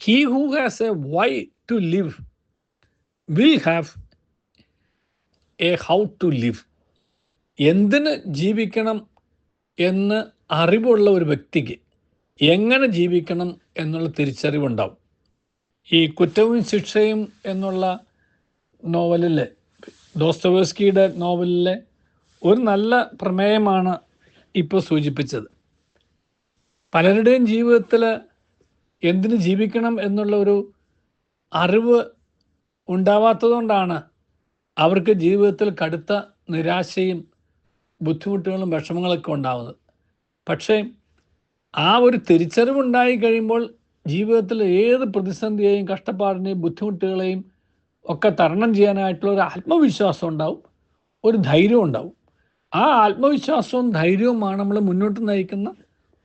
he who has a why to live will have a how to live. എന്തിന് ജീവിക്കണം എന്ന് അറിവുള്ള ഒരു വ്യക്തിക്ക് എങ്ങനെ ജീവിക്കണം എന്നുള്ള തിരിച്ചറിവുണ്ടാവും ഈ കുറ്റവും ശിക്ഷയും എന്നുള്ള നോവലിലെ ദോസ്തവേസ്കിയുടെ നോവലിലെ ഒരു നല്ല പ്രമേയമാണ് ഇപ്പോൾ സൂചിപ്പിച്ചത് പലരുടെയും ജീവിതത്തിൽ എന്തിന് ജീവിക്കണം എന്നുള്ള ഒരു അറിവ് ഉണ്ടാവാത്തതുകൊണ്ടാണ് അവർക്ക് ജീവിതത്തിൽ കടുത്ത നിരാശയും ബുദ്ധിമുട്ടുകളും വിഷമങ്ങളൊക്കെ ഉണ്ടാവുന്നത്. പക്ഷേ ആ ഒരു തിരിച്ചറിവുണ്ടായി കഴിയുമ്പോൾ ജീവിതത്തിൽ ഏത് പ്രതിസന്ധിയെയും കഷ്ടപ്പാടിനെയും ബുദ്ധിമുട്ടുകളെയും ഒക്കെ തരണം ചെയ്യാനായിട്ടുള്ള ഒരു ആത്മവിശ്വാസം ഉണ്ടാവും. ഒരു ധൈര്യം ഉണ്ടാവും. ആ ആത്മവിശ്വാസവും ധൈര്യവുമാണ് നമ്മൾ മുന്നോട്ട് നയിക്കുന്ന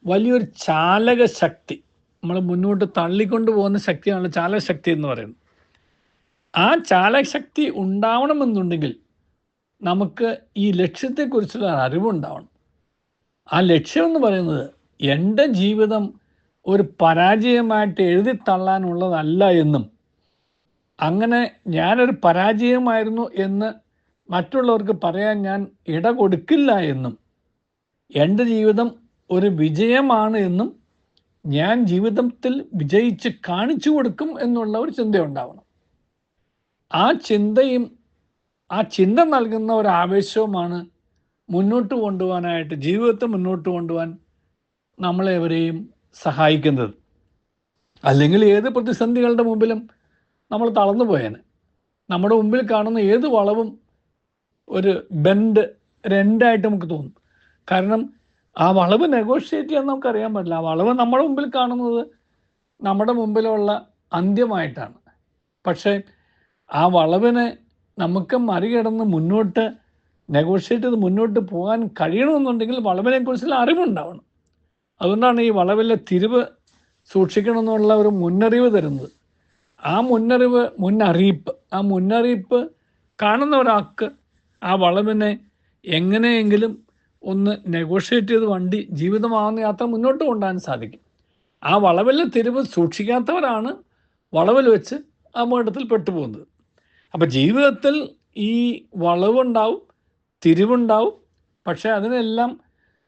വലിയൊരു ചാലക ശക്തി നമ്മൾ മുന്നോട്ട് തള്ളിക്കൊണ്ട് പോകുന്ന ശക്തിയാണ് ചാലകശക്തി എന്ന് പറയുന്നത്. ആ ചാലകശക്തി ഉണ്ടാവണമെന്നുണ്ടെങ്കിൽ നമുക്ക് ഈ ലക്ഷ്യത്തെക്കുറിച്ചുള്ള അറിവുണ്ടാവണം. ആ ലക്ഷ്യം എന്ന് പറയുന്നത് എന്റെ ജീവിതം ഒരു പരാജയമായിട്ട് എഴുതി തള്ളാനുള്ളതല്ല എന്നും അങ്ങനെ ഞാനൊരു പരാജയമായിരുന്നു എന്ന് മറ്റുള്ളവർക്ക് പറയാൻ ഞാൻ ഇട കൊടുക്കില്ല എന്നും എന്റെ ജീവിതം ഒരു വിജയമാണ് എന്നും ഞാൻ ജീവിതത്തിൽ വിജയിച്ച് കാണിച്ചു കൊടുക്കും എന്നുള്ള ഒരു ചിന്ത ഉണ്ടാവണം ആ ചിന്തയും ആ ചിന്ത നൽകുന്ന ഒരു ആവേശവുമാണ് മുന്നോട്ട് കൊണ്ടുപോകാനായിട്ട് ജീവിതത്തെ മുന്നോട്ട് കൊണ്ടുപോകാൻ നമ്മളെവരെയും സഹായിക്കുന്നത്. അല്ലെങ്കിൽ ഏത് പ്രതിസന്ധികളുടെ മുമ്പിലും നമ്മൾ തളർന്നു പോയേനെ. നമ്മുടെ മുമ്പിൽ കാണുന്ന ഏത് വളവും ഒരു ബെൻഡ് രണ്ടായിട്ട് നമുക്ക് തോന്നും. കാരണം ആ വളവ് നെഗോഷിയേറ്റ് ചെയ്യാൻ നമുക്കറിയാൻ പറ്റില്ല. ആ വളവ് നമ്മുടെ മുമ്പിൽ കാണുന്നത് നമ്മുടെ മുമ്പിലുള്ള അന്ത്യമായിട്ടാണ്. പക്ഷേ ആ വളവിനെ നമുക്ക് മറികടന്ന് മുന്നോട്ട് നെഗോഷിയേറ്റ് ചെയ്ത് മുന്നോട്ട് പോകാൻ കഴിയണമെന്നുണ്ടെങ്കിൽ വളവിനെ കുറിച്ചുള്ള അറിവുണ്ടാവണം. അതുകൊണ്ടാണ് ഈ വളവിലെ തിരിവ് സൂക്ഷിക്കണമെന്നുള്ള ഒരു മുന്നറിവ് തരുന്നത്. ആ മുന്നറിവ് മുന്നറിയിപ്പ് ആ മുന്നറിയിപ്പ് കാണുന്ന ഒരാൾക്ക് ആ വളവിനെ എങ്ങനെയെങ്കിലും ഒന്ന് നെഗോഷിയേറ്റ് ചെയ്ത് വണ്ടി ജീവിതമാകുന്ന യാത്ര മുന്നോട്ട് കൊണ്ടുപോകാൻ സാധിക്കും. ആ വളവിലെ തിരിവ് സൂക്ഷിക്കാത്തവരാണ് വളവിൽ വെച്ച് ആ അപകടത്തിൽ പെട്ടുപോകുന്നത്. അപ്പം ജീവിതത്തിൽ ഈ വളവുണ്ടാവും തിരിവുണ്ടാവും. പക്ഷേ അതിനെല്ലാം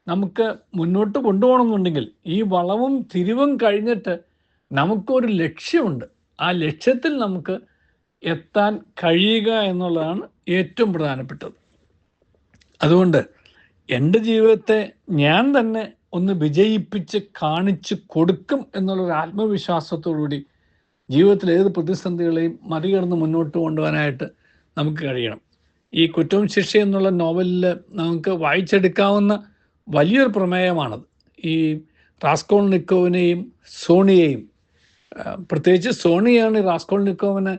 നമുക്ക് മുന്നോട്ട് കൊണ്ടുപോകണമെന്നുണ്ടെങ്കിൽ ഈ വളവും തിരിവും കഴിഞ്ഞിട്ട് നമുക്കൊരു ലക്ഷ്യമുണ്ട്. ആ ലക്ഷ്യത്തിൽ നമുക്ക് എത്താൻ കഴിയുക എന്നുള്ളതാണ് ഏറ്റവും പ്രധാനപ്പെട്ടത്. അതുകൊണ്ട് എന്റെ ജീവിതത്തെ ഞാൻ തന്നെ ഒന്ന് വിജയിപ്പിച്ച് കാണിച്ചു കൊടുക്കും എന്നുള്ളൊരു ആത്മവിശ്വാസത്തോടുകൂടി ജീവിതത്തിൽ ഏത് പ്രതിസന്ധികളെയും മറികടന്ന് മുന്നോട്ട് കൊണ്ടുപോകാനായിട്ട് നമുക്ക് കഴിയണം. ഈ കുറ്റവും ശിക്ഷ എന്നുള്ള നോവലിൽ നമുക്ക് വായിച്ചെടുക്കാവുന്ന വലിയൊരു പ്രമേയമാണത്. ഈ റാസ്കോൾ നിക്കോവിനെയും സോണിയെയും പ്രത്യേകിച്ച് സോണിയാണ് റാസ്കോൾ നിക്കോവിന്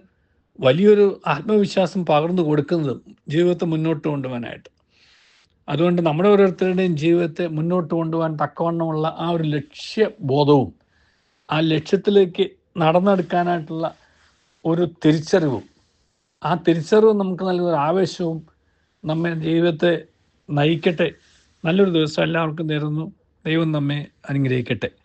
വലിയൊരു ആത്മവിശ്വാസം പകർന്നു കൊടുക്കുന്നതും ജീവിതത്തെ മുന്നോട്ട് കൊണ്ടുപോകാനായിട്ട് അതുകൊണ്ട് നമ്മുടെ ഓരോരുത്തരുടെയും ജീവിതത്തെ മുന്നോട്ട് കൊണ്ടുപോകാൻ തക്കവണ്ണമുള്ള ആ ഒരു ലക്ഷ്യബോധവും ആ ലക്ഷ്യത്തിലേക്ക് നടന്നെടുക്കാനായിട്ടുള്ള ഒരു തിരിച്ചറിവും ആ തിരിച്ചറിവ് നമുക്ക് നൽകുന്ന ആവേശവും നമ്മെ ജീവിതത്തെ നയിക്കട്ടെ. നല്ലൊരു ദിവസം എല്ലാവർക്കും നേരുന്നു. ദൈവം നമ്മെ അനുഗ്രഹിക്കട്ടെ.